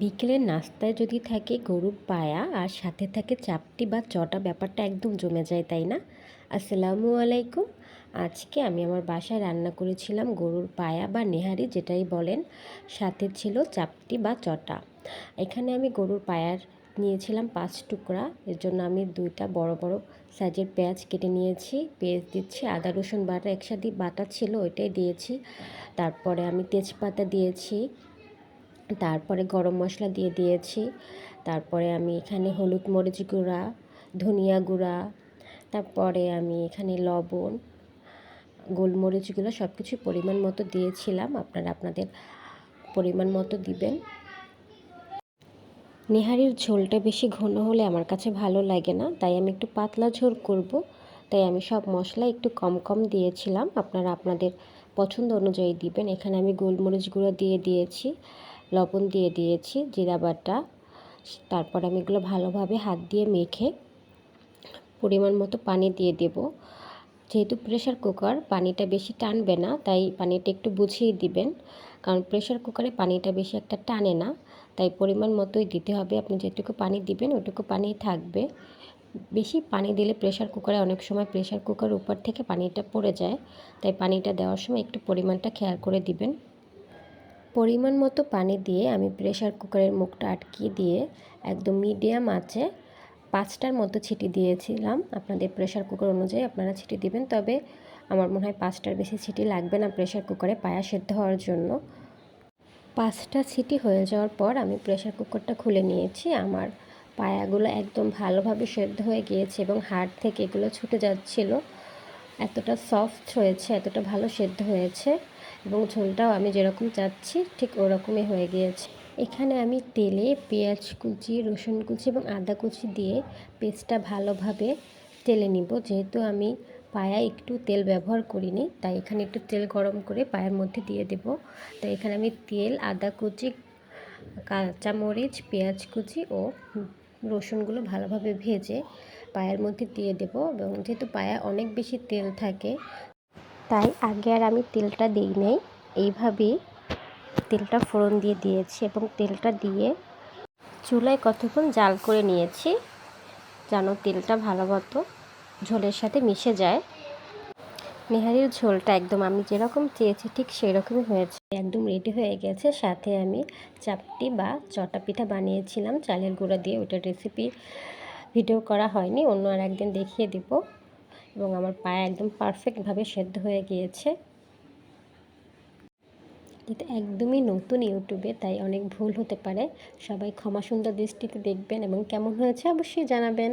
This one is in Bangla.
বিকেলের নাস্তায় যদি থাকে গরুর পায়া, আর সাথে থাকে চাপটি বা চটা, ব্যাপারটা একদম জমে যায়, তাই না? আসসালামু আলাইকুম। আজকে আমি আমার বাসায় রান্না করেছিলাম গরুর পায়া বা নেহারি, যেটাই বলেন, সাথে ছিল চাপটি বা চটা। এখানে আমি গরুর পায়ার নিয়েছিলাম পাঁচ টুকরা, এর জন্য আমি দুইটা বড় বড় সাইজের পেঁয়াজ কেটে নিয়েছি, পেঁয়াজ দিচ্ছি, আদা, রসুন বাটা, একসাথে বাটা ছিল, ওইটাই দিয়েছি। তারপরে আমি তেজপাতা দিয়েছি তারপরে গরম মশলা দিয়ে দিয়েছি। তারপরে আমি এখানে হলুদ মরিচ গুঁড়া, ধনিয়া গুঁড়া, তারপরে আমি এখানে লবণ গোলমরিচগুলো সব কিছু পরিমাণ মতো দিয়েছিলাম। আপনারা আপনাদের পরিমাণ মতো দিবেন। নেহারির ঝোলটা বেশি ঘন হলে আমার কাছে ভালো লাগে না, তাই আমি একটু পাতলা ঝোল করব। তাই আমি সব মশলা একটু কম কম দিয়েছিলাম। আপনারা আপনাদের পছন্দ অনুযায়ী দিবেন। এখানে আমি গোলমরিচ গুঁড়ো দিয়ে দিয়েছি। লবণ দিয়ে দিয়েছি জিরা বাটা। তারপর আমি এগুলো ভালোভাবে হাত দিয়ে মেখে পরিমাণ মতো পানি দিয়ে দেব। যেহেতু প্রেশার কুকার পানিটা বেশি টানবে না, তাই পানিটা একটু বুঝিয়ে দিবেন। কারণ প্রেশার কুকারে পানিটা বেশি একটা টানে না, তাই পরিমাণ মতোই দিতে হবে। আপনি যেটুকু পানি দিবেন ওইটুকু পানি থাকবে। বেশি পানি দিলে প্রেশার কুকারে অনেক সময় প্রেশার কুকার উপর থেকে পানিটা পড়ে যায়, তাই পানিটা দেওয়ার সময় একটু পরিমাণটা খেয়াল করে দিবেন। পরিমাণ মতো পানি দিয়ে আমি প্রেশার কুকারের মুখটা আটকিয়ে দিয়ে একদম মিডিয়াম আঁচে পাঁচটার মতো ছিটি দিয়েছিলাম। আপনাদের প্রেশার কুকার অনুযায়ী আপনারা ছিটি দিবেন, তবে আমার মনে হয় পাঁচটার বেশি ছিটি লাগবে না প্রেশার কুকারে পায়া সেদ্ধ হওয়ার জন্য। পাঁচটা সিটি হয়ে যাওয়ার পর আমি প্রেশার কুকারটা খুলে নিয়েছি। আমার পায়াগুলো একদম ভালোভাবে সেদ্ধ হয়ে গিয়েছে এবং হাড় থেকে এগুলো ছুটে যাচ্ছিল। এতটা সফট হয়েছে, এতটা ভালো সেদ্ধ হয়েছে এবং ঝোলটাও আমি যেরকম চাচ্ছি ঠিক ওরকমই হয়ে গিয়েছে। এখানে আমি তেলে পেঁয়াজ কুচি, রসুন কুচি এবং আদা কুচি দিয়ে পেস্টটা ভালোভাবে তেলে নিব। যেহেতু আমি পায়া একটু তেল ব্যবহার করিনি, তাই এখানে একটু তেল গরম করে পায়ের মধ্যে দিয়ে দেব। তাই এখানে আমি তেল, আদা কুচি, কাঁচামরিচ, পেঁয়াজ কুচি ও রসুনগুলো ভালোভাবে ভেজে পায়ের মধ্যে দিয়ে দেব এবং যেহেতু পায়ে অনেক বেশি তেল থাকে তাই আগে আর আমি তেলটা দিই নাই। এইভাবেই তেলটা ফোড়ন দিয়ে দিয়েছি এবং তেলটা দিয়ে চুলায় কতক্ষণ জাল করে নিয়েছি যেন তেলটা ভালো মতো ঝোলের সাথে মিশে যায়। নেহারির ঝোলটা একদম আমি যেরকম চেয়েছি ঠিক সেই রকমই হয়েছে। একদম রেডি হয়ে গেছে। সাথে আমি চাপটি বা চটা পিঠা বানিয়েছিলাম চালের গুঁড়া দিয়ে। ওটার রেসিপি ভিডিও করা হয়নি, অন্য আর একদিন দেখিয়ে দিব। এবং আমার পায়ে একদম পারফেক্টভাবে সেদ্ধ হয়ে গিয়েছে। এটা একদমই নতুন ইউটিউবে, তাই অনেক ভুল হতে পারে। সবাই ক্ষমা সুন্দর দৃষ্টিতে দেখবেন এবং কেমন হয়েছে অবশ্যই জানাবেন।